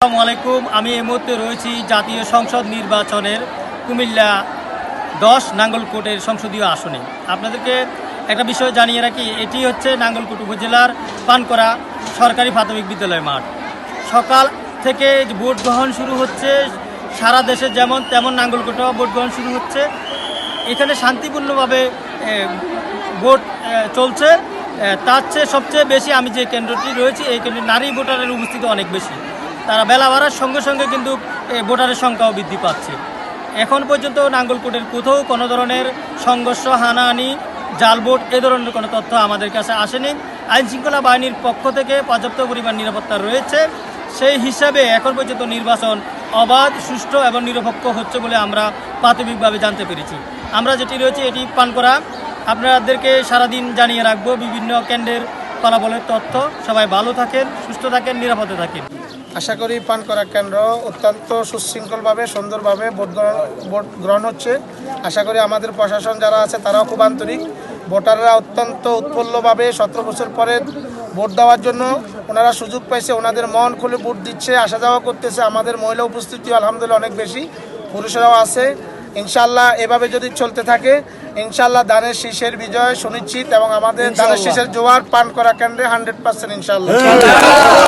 আসসালামু আলাইকুম, আমি এই মুহূর্তে রয়েছি জাতীয় সংসদ নির্বাচনের কুমিল্লা দশ নাঙ্গলকোটের সংসদীয় আসনে। আপনাদেরকে একটা বিষয় জানিয়ে রাখি, এটি হচ্ছে নাঙ্গলকোট উপজেলার পানকরা সরকারি প্রাথমিক বিদ্যালয় মাঠ। সকাল থেকে ভোট গ্রহণ শুরু হচ্ছে, সারা দেশে যেমন তেমন নাঙ্গলকোটেও ভোট গ্রহণ শুরু হচ্ছে। এখানে শান্তিপূর্ণভাবে ভোট চলছে। তার চেয়ে সবচেয়ে বেশি আমি যে কেন্দ্রটি রয়েছি, এই কেন্দ্রে নারী ভোটারের উপস্থিতি অনেক বেশি। তারা বেলা বাড়ার সঙ্গে সঙ্গে কিন্তু ভোটারের সংখ্যাও বৃদ্ধি পাচ্ছে। এখন পর্যন্ত নাঙ্গলকোটের কোথাও কোনো ধরনের সংঘর্ষ, হানাহানি জাল ভোট এ ধরনের কোনো তথ্য আমাদের কাছে আসেনি। আইন শৃঙ্খলা বাহিনীর পক্ষ থেকে পর্যাপ্ত পরিমাণ নিরাপত্তা রয়েছে। সেই হিসাবে এখন পর্যন্ত নির্বাচন অবাধ, সুষ্ঠু এবং নিরপেক্ষ হচ্ছে বলে আমরা প্রাথমিকভাবে জানতে পেরেছি। আমরা যেটি রয়েছে এটি পান করা। আপনাদেরকে সারাদিন জানিয়ে রাখব বিভিন্ন কেন্দ্রের ফলাফলের তথ্য। সবাই ভালো থাকেন, সুস্থ থাকেন, নিরাপদে থাকেন। আশা করি পান করা কেন্দ্র অত্যন্ত সুশৃঙ্খলভাবে, সুন্দরভাবে ভোট ভোট গ্রহণ হচ্ছে। আশা করি আমাদের প্রশাসন যারা আছে, তারাও খুব আন্তরিক। ভোটাররা অত্যন্ত উৎফুল্লভাবে সতেরো বছর পরে ভোট দেওয়ার জন্য ওনারা সুযোগ পাইছে, ওনাদের মন খুলে ভোট দিচ্ছে আসা যাওয়া করতেছে। আমাদের মহিলা উপস্থিতি আলহামদুলিল্লাহ অনেক বেশি, পুরুষরাও আছে। ইনশাল্লাহ এভাবে যদি চলতে থাকে ইনশাল্লাহ দানের শীষের বিজয় সুনিশ্চিত এবং আমাদের ধানের শীষের জোয়ার পান করা কেন্দ্রে হান্ড্রেড পার্সেন্ট ইনশাল্লাহ